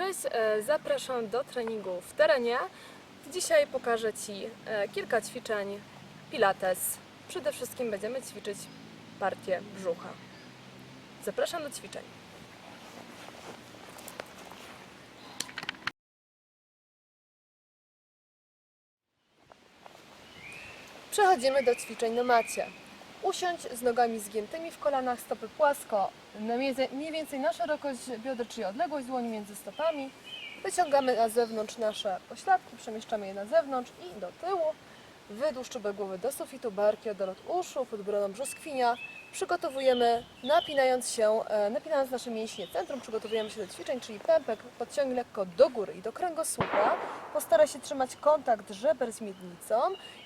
Cześć, e, zapraszam do treningu w terenie. Dzisiaj pokażę Ci e, kilka ćwiczeń Pilates. Przede wszystkim będziemy ćwiczyć partię brzucha. Zapraszam do ćwiczeń. Przechodzimy do ćwiczeń na macie. Usiądź z nogami zgiętymi w kolanach, stopy płasko, mniej więcej na szerokość bioder, czyli odległość dłoni między stopami. Wyciągamy na zewnątrz nasze pośladki, przemieszczamy je na zewnątrz i do tyłu. Wydłuż czubek głowy do sufitu, barki od uszu, pod brodą brzoskwinia. Przygotowujemy, napinając się, e, napinając nasze mięśnie centrum, przygotowujemy się do ćwiczeń, czyli pępek podciągnij lekko do góry i do kręgosłupa. Postaraj się trzymać kontakt żeber z miednicą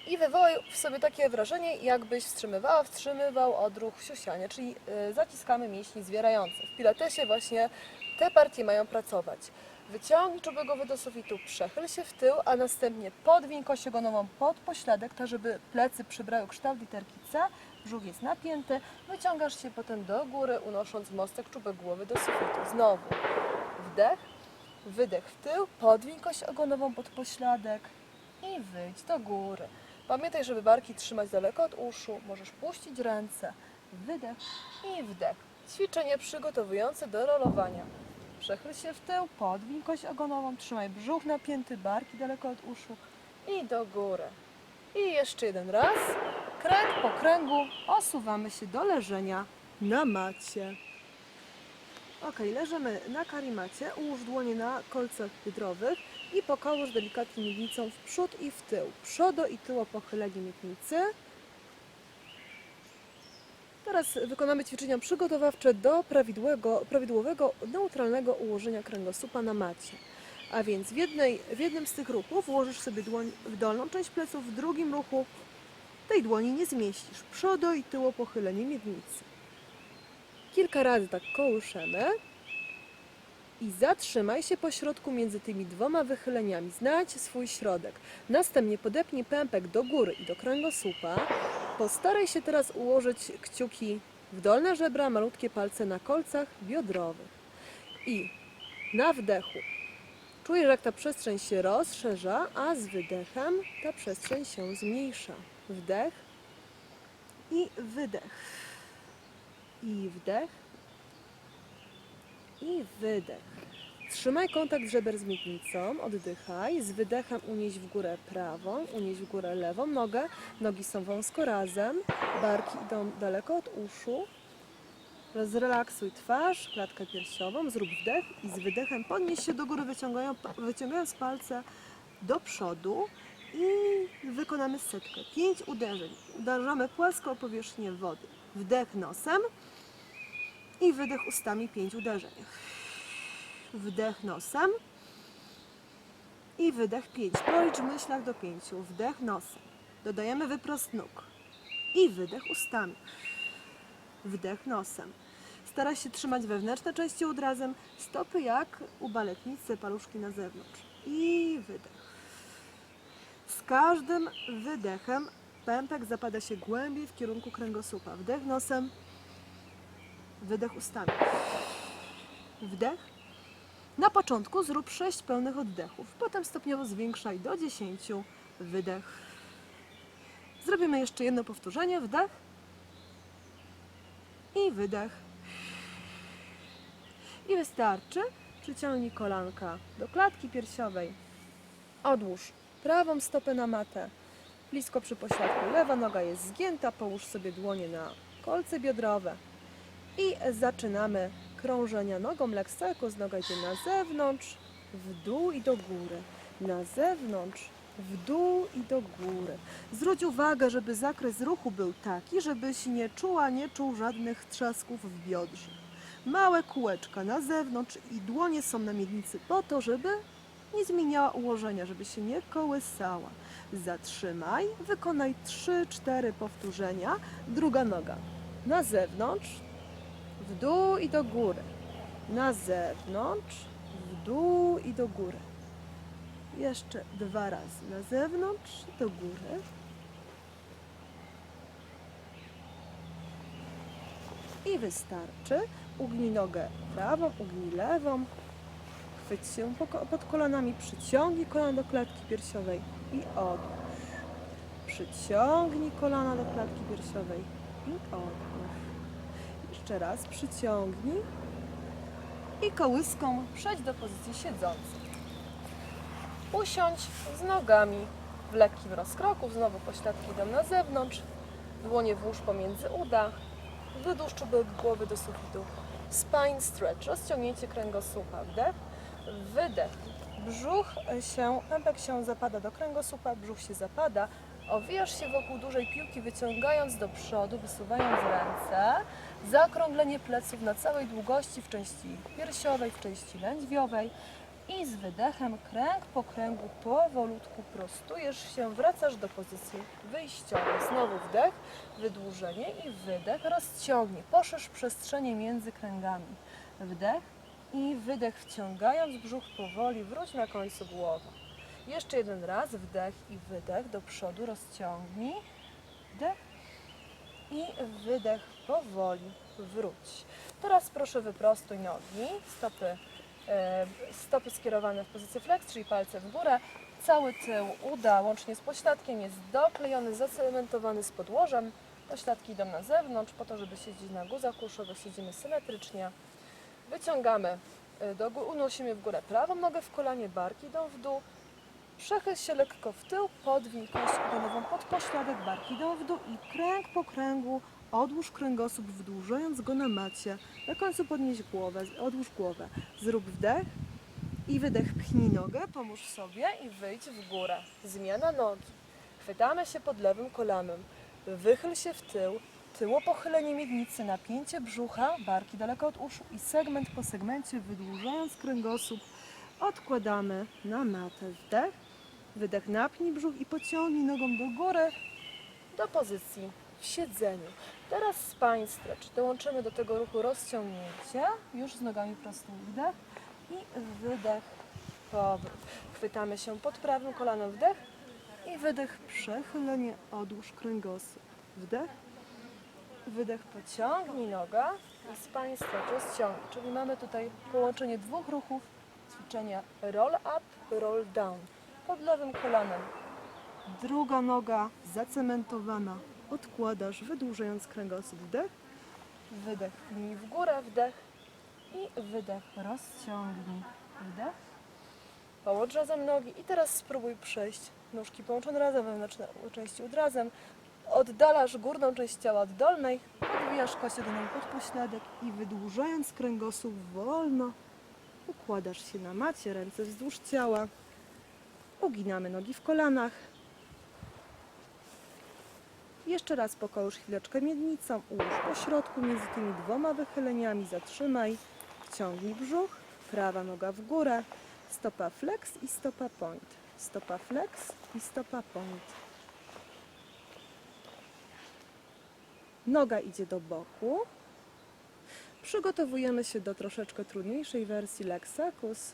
i wywołaj w sobie takie wrażenie, jakbyś wstrzymywała, wstrzymywał odruch siusiania, czyli y, zaciskamy mięśni zwierające. W pilatesie właśnie te partie mają pracować. Wyciągnij czubek do sufitu, przechyl się w tył, a następnie podwiń kość ogonową pod pośladek, tak żeby plecy przybrały kształt literki C, brzuch jest napięty, wyciągasz się potem do góry, unosząc mostek czubek głowy do sufitu. Znowu wdech, wydech w tył, podwiń kość ogonową pod pośladek, i wyjdź do góry. Pamiętaj, żeby barki trzymać daleko od uszu. Możesz puścić ręce. Wydech i wdech. Ćwiczenie przygotowujące do rolowania. Przechyl się w tył, podwiń kość ogonową, trzymaj brzuch napięty, barki daleko od uszu i do góry. I jeszcze jeden raz. Kręg po kręgu osuwamy się do leżenia na macie. Ok, leżymy na karimacie, ułóż dłonie na kolcach biodrowych i pokołusz delikatnie miednicą w przód i w tył. Przodo i tyło pochylenie miednicy. Teraz wykonamy ćwiczenia przygotowawcze do prawidłowego, prawidłowego neutralnego ułożenia kręgosłupa na macie. A więc w, jednej, w jednym z tych ruchów włożysz sobie dłoń w dolną część pleców, w drugim ruchu tej dłoni nie zmieścisz. Przodo i tyło pochylenie miednicy. Kilka razy tak kołyszemy i zatrzymaj się po środku między tymi dwoma wychyleniami. Znajdź swój środek. Następnie podepnij pępek do góry i do kręgosłupa. Postaraj się teraz ułożyć kciuki w dolne żebra, malutkie palce na kolcach biodrowych. I na wdechu czujesz, jak ta przestrzeń się rozszerza, a z wydechem ta przestrzeń się zmniejsza. Wdech i wydech. I wdech. I wydech. Trzymaj kontakt żeber z miednicą, oddychaj. Z wydechem unieś w górę prawą, unieś w górę lewą nogę. Nogi są wąsko razem, barki idą daleko od uszu. Zrelaksuj twarz, klatkę piersiową, zrób wdech i z wydechem podnieś się do góry, wyciągają, wyciągając palce do przodu i wykonamy setkę. Pięć uderzeń. Uderzamy płasko o powierzchnię wody. Wdech nosem i wydech ustami pięć uderzeń. Wdech nosem i wydech pięć. Policz w myślach do pięciu. Wdech nosem. Dodajemy wyprost nóg i wydech ustami. Wdech nosem. Staraj się trzymać wewnętrzne części ud razem, stopy jak u baletnicy, paluszki na zewnątrz. I wydech. Z każdym wydechem pępek zapada się głębiej w kierunku kręgosłupa. Wdech nosem, wydech ustami. Wdech. Na początku zrób 6 pełnych oddechów, potem stopniowo zwiększaj do 10. Wydech. Zrobimy jeszcze jedno powtórzenie. Wdech i wydech. I wystarczy. Przyciągnij kolanka do klatki piersiowej. Odłóż prawą stopę na matę. Blisko przy pośladku lewa noga jest zgięta. Połóż sobie dłonie na kolce biodrowe. I zaczynamy krążenia nogą. Lekcekus, noga idzie na zewnątrz, w dół i do góry. Na zewnątrz, w dół i do góry. Zwróć uwagę, żeby zakres ruchu był taki, żebyś nie czuła, nie czuł żadnych trzasków w biodrze. Małe kółeczka na zewnątrz i dłonie są na miednicy po to, żeby nie zmieniała ułożenia, żeby się nie kołysała. Zatrzymaj, wykonaj 3-4 powtórzenia. Druga noga na zewnątrz, w dół i do góry. Na zewnątrz, w dół i do góry. Jeszcze dwa razy na zewnątrz, do góry. I wystarczy. Ugnij nogę prawą, ugnij lewą. Chwyć się pod kolanami, przyciągnij kolana do klatki piersiowej i odłóż. Przyciągnij kolana do klatki piersiowej i odłóż. Jeszcze raz przyciągnij I kołyską przejdź do pozycji siedzącej. Usiądź z nogami w lekkim rozkroku, znowu pośladki idą na zewnątrz, dłonie włóż pomiędzy uda, wydłuż czubek głowy do sufitu. Spine stretch, rozciągnięcie kręgosłupa, wdech, wydech. Brzuch się, pępek się zapada do kręgosłupa, brzuch się zapada. Owijasz się wokół dużej piłki, wyciągając do przodu, wysuwając ręce. Zaokrąglenie pleców na całej długości w części piersiowej, w części lędźwiowej. I z wydechem kręg po kręgu powolutku prostujesz się, wracasz do pozycji wyjściowej. Znowu wdech, wydłużenie i wydech, rozciągnie. Poszerz przestrzenie między kręgami. Wdech i wydech wciągając brzuch powoli, wróć na końcu głowy. Jeszcze jeden raz, wdech i wydech, do przodu rozciągnij. Wdech i wydech powoli, wróć. Teraz proszę wyprostuj nogi, stopy, e, stopy skierowane w pozycję flex, czyli palce w górę. Cały tył uda łącznie z pośladkiem jest doklejony, zacementowany z podłożem. Pośladki idą na zewnątrz po to, żeby siedzieć na guzach kuszowych. Siedzimy symetrycznie. Wyciągamy y, do góry, unosimy w górę prawą nogę w kolanie, barki idą w dół. Przechyl się lekko w tył, podwij kość udanową pod pośladek, barki idą w dół i kręg po kręgu odłóż kręgosłup, wydłużając go na macie. Na końcu podnieś głowę, odłóż głowę. Zrób wdech i wydech. Pchnij nogę, pomóż sobie i wyjdź w górę. Zmiana nogi. Chwytamy się pod lewym kolanem. Wychyl się w tył, tyło pochylenie miednicy, napięcie brzucha, barki daleko od uszu i segment po segmencie, wydłużając kręgosłup, odkładamy na matę. Wdech, wydech, napnij brzuch i pociągnij nogą do góry do pozycji w siedzeniu. Teraz spine stretch. Dołączymy do tego ruchu rozciągnięcie, już z nogami prostymi. Wdech i wydech, powrót. Chwytamy się pod prawym kolanem, wdech i wydech, przechylenie, odłóż kręgosłup. Wdech, wydech, pociągnij noga i spine stretch rozciągnij. Czyli mamy tutaj połączenie dwóch ruchów, ćwiczenia roll up, roll down. Pod lewym kolanem druga noga zacementowana, odkładasz, wydłużając kręgosłup, wdech, wydech, pchnij w górę, wdech i wydech, rozciągnij, wdech, połącz razem nogi i teraz spróbuj przejść. Nóżki połączone razem, wewnętrzne części od razem, oddalasz górną część ciała od dolnej, podwijasz kość jedyną pod pośladek i wydłużając kręgosłup wolno układasz się na macie, ręce wzdłuż ciała, uginamy nogi w kolanach, jeszcze raz pokołusz chwileczkę miednicą, ułóż po środku między tymi dwoma wychyleniami, zatrzymaj, wciągnij brzuch, prawa noga w górę, stopa flex i stopa point, stopa flex i stopa point. Noga idzie do boku. Przygotowujemy się do troszeczkę trudniejszej wersji Lexacus.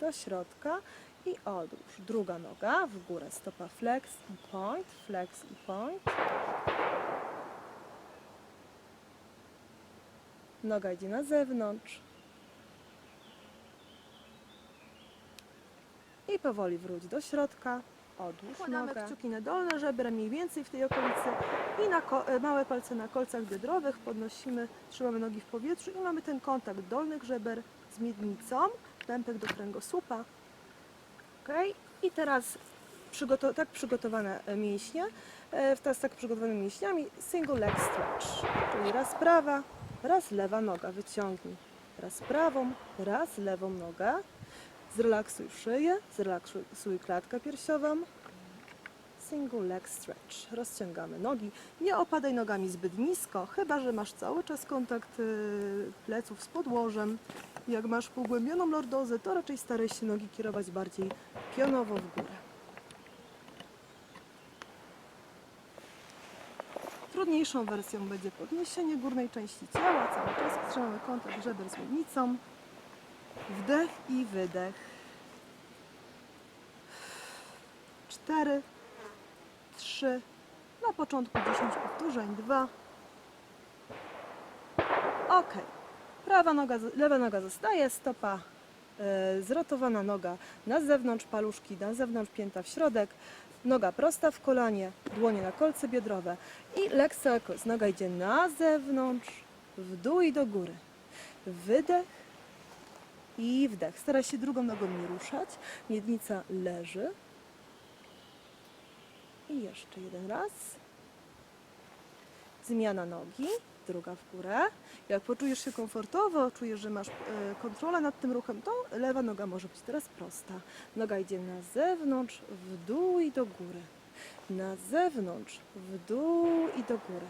Do środka i odłóż. Druga noga w górę, stopa flex i point, flex i point. Noga idzie na zewnątrz. I powoli wróć do środka. Odłóż Układamy nogę. kciuki na dolne żebra, mniej więcej w tej okolicy. I na e, małe palce na kolcach biodrowych podnosimy, trzymamy nogi w powietrzu i mamy ten kontakt dolnych żeber z miednicą, pępek do kręgosłupa. Okay? I teraz przygoto- tak przygotowane e, mięśnie, e, teraz tak przygotowanymi mięśniami single leg stretch, czyli raz prawa, raz lewa noga, wyciągnij, raz prawą, raz lewą nogę, zrelaksuj szyję, zrelaksuj klatkę piersiową, single leg stretch, rozciągamy nogi, nie opadaj nogami zbyt nisko, chyba że masz cały czas kontakt y, pleców z podłożem, jak masz pogłębioną lordozę, to raczej staraj się nogi kierować bardziej pionowo w górę. Trudniejszą wersją będzie podniesienie górnej części ciała, cały czas trzymamy kontakt żeber z miednicą. Wdech i wydech. Cztery, trzy, na początku 10 powtórzeń, dwa. Ok. Prawa noga, lewa noga zostaje, stopa e, zrotowana noga na zewnątrz, paluszki na zewnątrz, pięta w środek, noga prosta w kolanie, dłonie na kolce biodrowe i circles. Noga idzie na zewnątrz, w dół i do góry. Wydech i wdech. Staraj się drugą nogą nie ruszać. Miednica leży. I jeszcze jeden raz. Zmiana nogi, druga w górę. Jak poczujesz się komfortowo, czujesz, że masz e, kontrolę nad tym ruchem, to lewa noga może być teraz prosta. Noga idzie na zewnątrz, w dół i do góry. Na zewnątrz, w dół i do góry.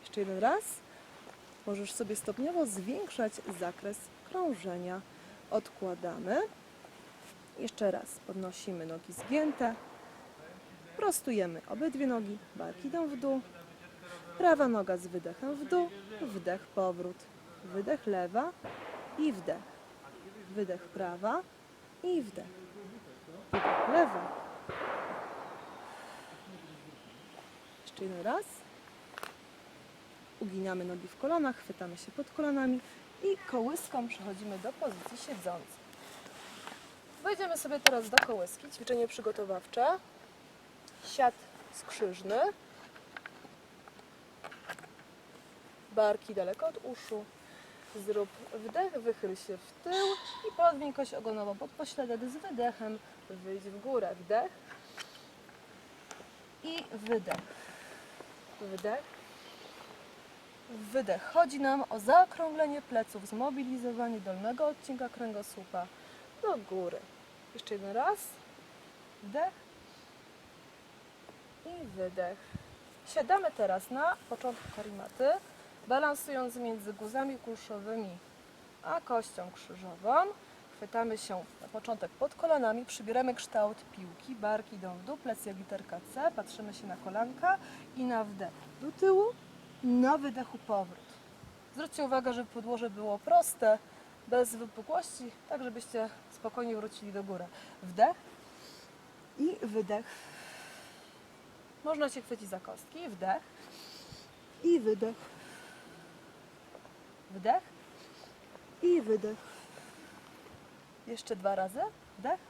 Jeszcze jeden raz. Możesz sobie stopniowo zwiększać zakres krążenia. Odkładamy. Jeszcze raz podnosimy nogi zgięte. Prostujemy obydwie nogi, barki idą w dół. Prawa noga z wydechem w dół, wdech, powrót. Wydech lewa i wdech. Wydech prawa i wdech. Wydech lewa. Jeszcze jeden raz. Uginamy nogi w kolanach, chwytamy się pod kolanami i kołyską przechodzimy do pozycji siedzącej. Wejdziemy sobie teraz do kołyski, ćwiczenie przygotowawcze. Siad skrzyżny. Barki daleko od uszu. Zrób wdech, wychyl się w tył i podwiń kość ogonową pod pośladek z wydechem. Wyjdź w górę. Wdech i wydech. Wdech. Wydech. Chodzi nam o zaokrąglenie pleców, zmobilizowanie dolnego odcinka kręgosłupa do góry. Jeszcze jeden raz. Wdech i wydech. Siadamy teraz na początku karimaty, balansując między guzami kulszowymi a kością krzyżową. Chwytamy się na początek pod kolanami, przybieramy kształt piłki, barki idą w dół, plecy jak literka C, patrzymy się na kolanka i na wdech do tyłu, na wydechu powrót. Zwróćcie uwagę, żeby podłoże było proste, bez wypukłości, tak żebyście spokojnie wrócili do góry. Wdech i wydech. Można się chwycić za kostki. Wdech i wydech. Wdech i wydech. Jeszcze dwa razy. Wdech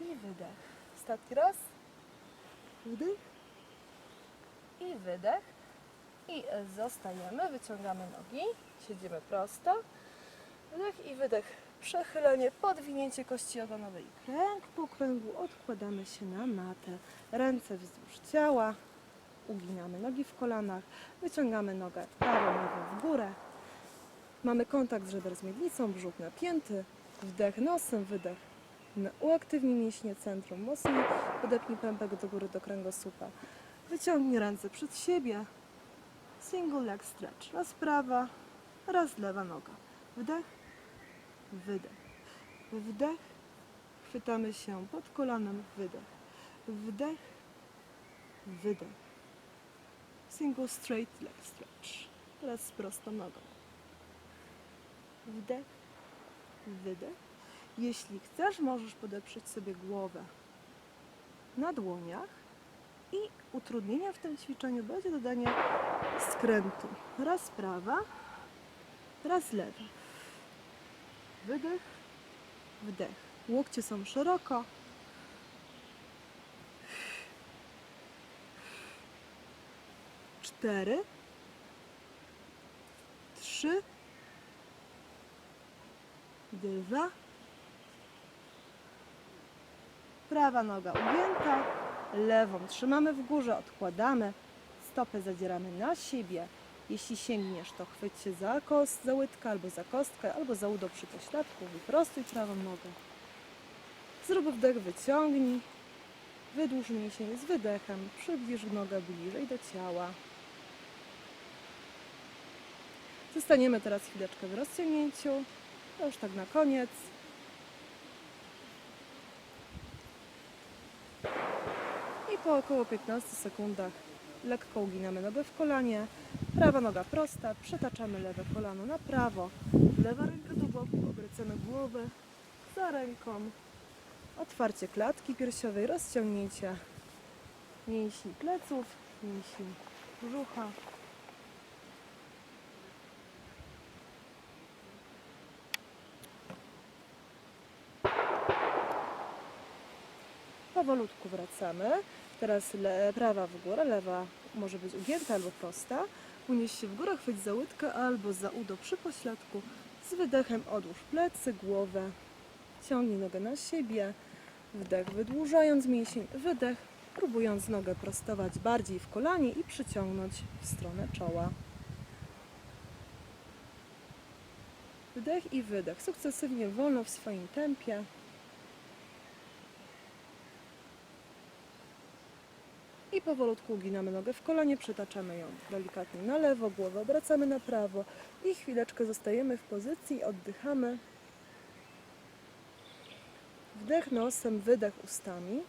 i wydech. Ostatni raz. Wdech i wydech. I zostajemy. Wyciągamy nogi. Siedzimy prosto. Wdech i wydech. Przechylenie, podwinięcie kości ogonowej. Kręg po kręgu odkładamy się na matę. Ręce wzdłuż ciała. Uginamy nogi w kolanach. Wyciągamy nogę prawą nogą w górę. Mamy kontakt żeber z miednicą, brzuch napięty. Wdech nosem, wydech. Uaktywnij mięśnie centrum. Mocniej podepnij pępek do góry do kręgosłupa. Wyciągnij ręce przed siebie. Single leg stretch. Raz prawa, raz lewa noga. Wdech, wydech. Wdech. Chwytamy się pod kolanem. Wydech. Wdech, wydech. Single straight leg stretch. Teraz z prostą nogą. Wdech, wydech. Jeśli chcesz, możesz podeprzeć sobie głowę na dłoniach i utrudnienia w tym ćwiczeniu będzie dodanie skrętu. Raz prawa, raz lewa. Wydech, wdech. Łokcie są szeroko. Cztery, trzy, dwa. Prawa noga ugięta, lewą trzymamy w górze, odkładamy, stopę zadzieramy na siebie. Jeśli sięgniesz, to chwyć się za kost, za łydkę, albo za kostkę, albo za udo przy pośladku, wyprostuj prawą nogę. Zrób wdech, wyciągnij, wydłuż mięsień z wydechem, przybliż nogę bliżej do ciała. Zostaniemy teraz chwileczkę w rozciągnięciu, to już tak na koniec. Po około 15 sekundach lekko uginamy nogę w kolanie. Prawa noga prosta, przetaczamy lewe kolano na prawo. Lewa ręka do boku, obracamy głowę za ręką. Otwarcie klatki piersiowej, rozciągnięcie mięśni pleców, mięśni brzucha. Powolutku wracamy. Teraz le, prawa w górę, lewa może być ugięta albo prosta. Unieś się w górę, chwyć za łydkę albo za udo przy pośladku. Z wydechem odłóż plecy, głowę. Ciągnij nogę na siebie. Wdech wydłużając mięsień, wydech, próbując nogę prostować bardziej w kolanie i przyciągnąć w stronę czoła. Wdech i wydech, sukcesywnie wolno w swoim tempie. I powolutku uginamy nogę w kolanie, przetaczamy ją delikatnie na lewo, głowę obracamy na prawo i chwileczkę zostajemy w pozycji, oddychamy. Wdech nosem, wydech ustami.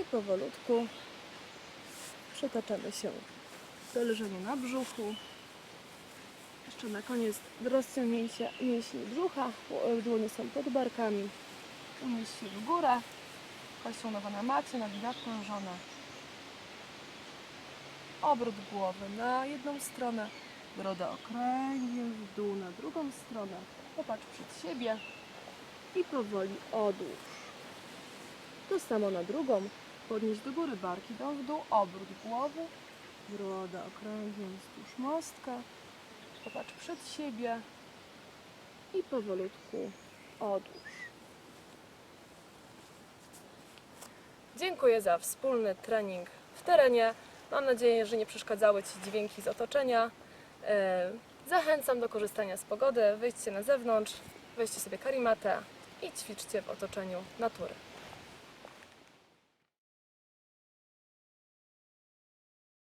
I powolutku przetaczamy się do leżenia na brzuchu. Jeszcze na koniec rozciągnięcie mięśni brzucha. Dłonie są pod barkami. Unieś się w górę. Kością nowa na macie, nogi natężone. Obrót głowy na jedną stronę. Brodę okręgiem w dół na drugą stronę. Popatrz przed siebie. I powoli odłóż. To samo na drugą. Podnieś do góry barki, dął w dół. Obrót głowy. Broda okręgiem wzdłuż mostka. Popatrz przed siebie i powolutku odłóż. Dziękuję za wspólny trening w terenie. Mam nadzieję, że nie przeszkadzały Ci dźwięki z otoczenia. E, Zachęcam do korzystania z pogody. Wyjdźcie na zewnątrz, weźcie sobie karimatę i ćwiczcie w otoczeniu natury.